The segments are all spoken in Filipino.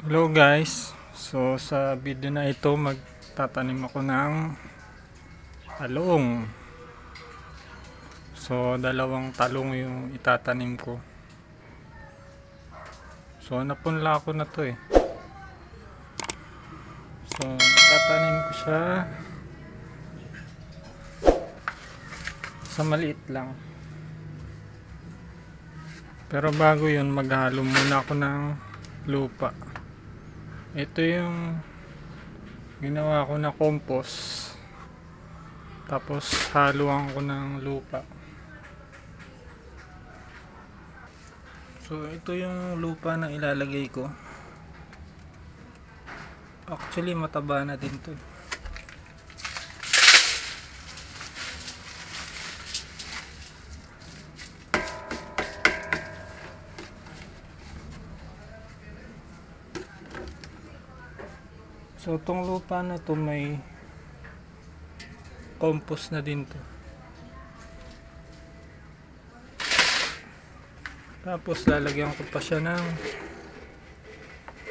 Hello guys, so sa video na ito magtatanim ako ng talong. So dalawang talong yung itatanim ko. So napunla ko na to eh. So tatanim ko siya sa maliit lang. Pero bago yun maghalo muna ako ng lupa. Ito yung ginawa ko na compost. Tapos haluan ko ng lupa. So ito yung lupa na ilalagay ko. Actually mataba na din to. So itong lupa na to may compost na din to. Tapos lalagyan ko pa siya ng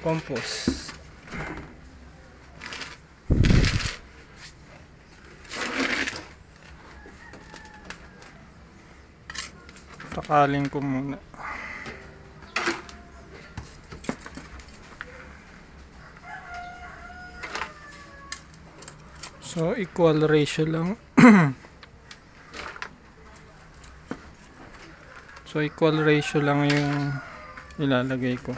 compost. Takalin ko muna. So equal ratio lang. so equal ratio lang yung ilalagay ko.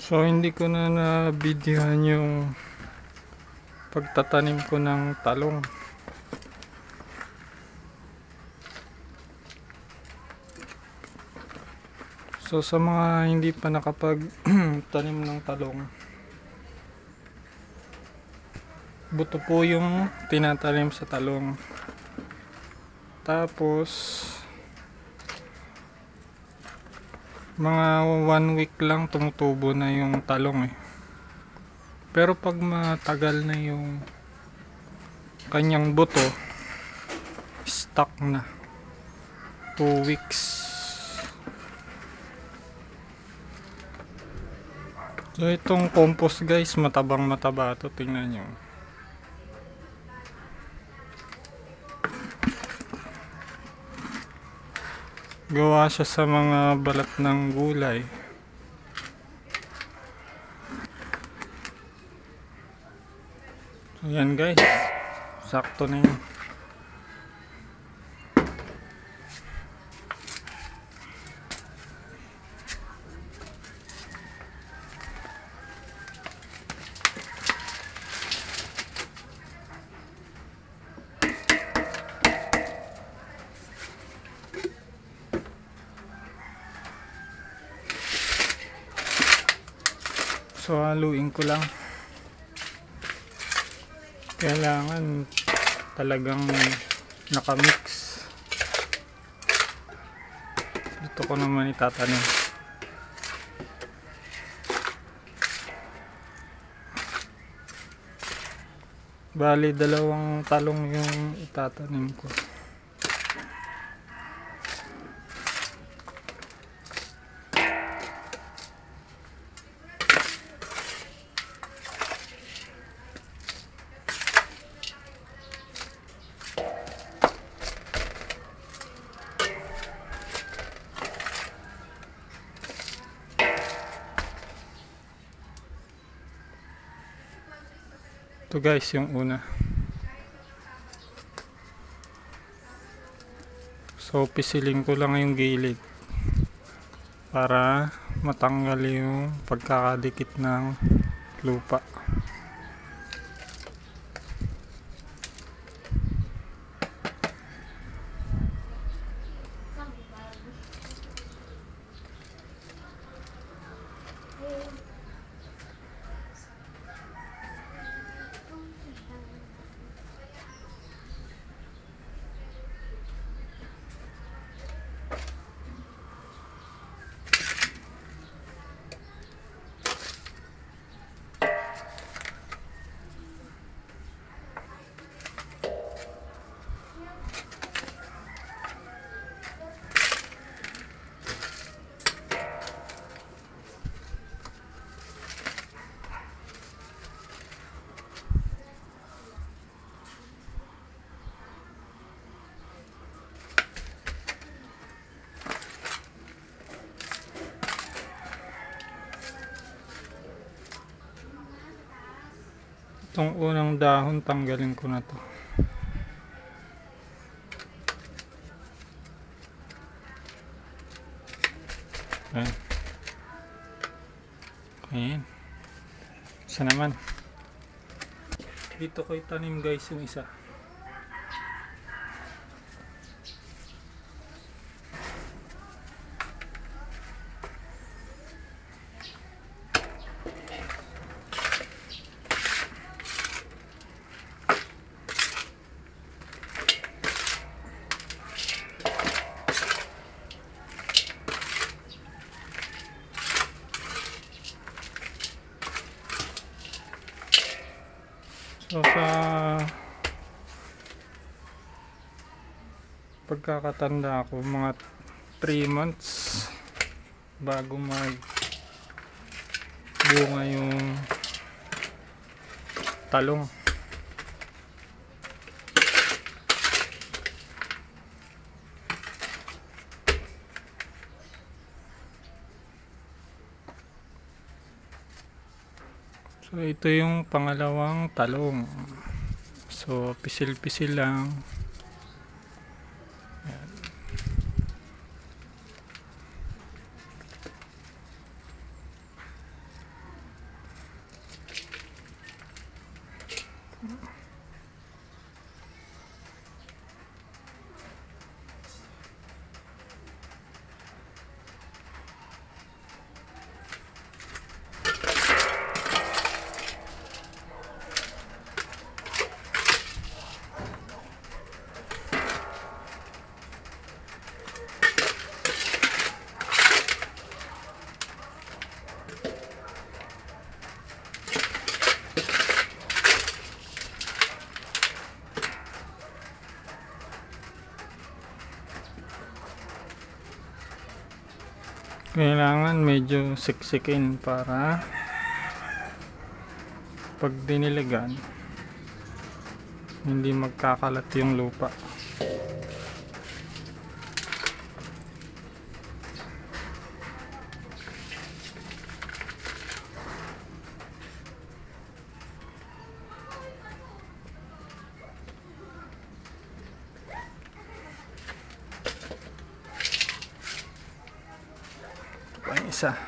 So hindi ko na na-videohan yung pagtatanim ko ng talong. So sa mga hindi pa nakapag-tanim ng talong, buto po yung tinatanim sa talong. Tapos mga one week lang tumutubo na yung talong eh. Pero pag matagal na yung kanyang buto, stuck na. 2 weeks. So itong compost guys, matabang mataba to. Tingnan nyo. Gawa siya sa mga balat ng gulay. Ayan guys. Sakto na yun. So haluin ko lang. Kailangan talagang nakamix. Dito ko naman itatanim. Bali, dalawang talong yung itatanim ko. Ito guys, yung una. So, pisilin ko lang yung gilid para matanggal yung pagkakadikit ng lupa. Itong unang dahon, tanggalin ko na to. Ayan. Ayan. Isa naman. Dito ko itanim guys yung isa. So sa pagkakatanda ko mga 3 months bago mag bunga yung talong. Ito yung pangalawang talong. So pisil-pisil lang. Kailangan medyo siksikin para pag diniligan hindi magkakalat yung lupa. Isa.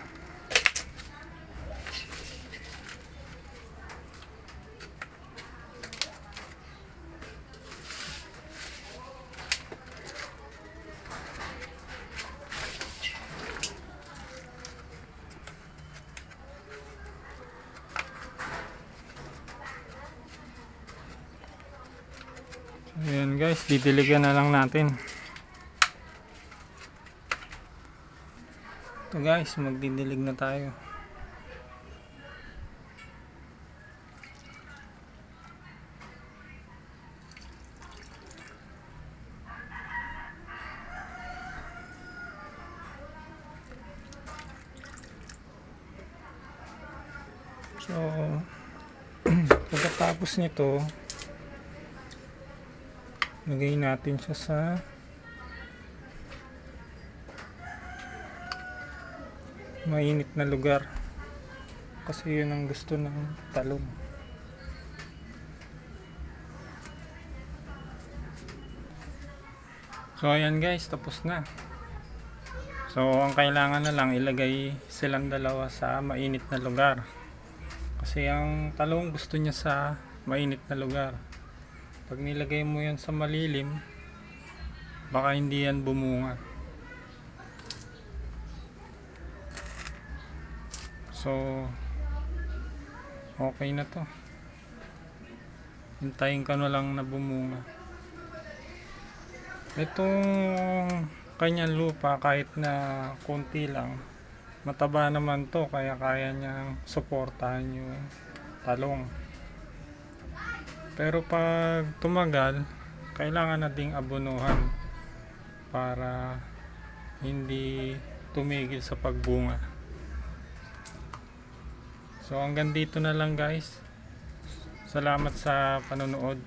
Ayan guys, didiligan na lang natin. Guys, magdidilig na tayo. So, pagkatapos nito, lagay natin siya sa mainit na lugar. Kasi yun ang gusto ng talong. So ayan guys tapos na. So ang kailangan na lang ilagay silang dalawa sa mainit na lugar. Kasi ang talong gusto niya sa mainit na lugar. Pag nilagay mo yan sa malilim baka hindi yan bumunga So, okay na to. Hintayin ka na lang na bumunga. Itong kanyang lupa kahit na konti lang, mataba naman to kaya kaya niyang suportahan yung talong. Pero pag tumagal, kailangan na ding abunuhan para hindi tumigil sa pagbunga. So hanggang dito na lang guys. Salamat sa panonood.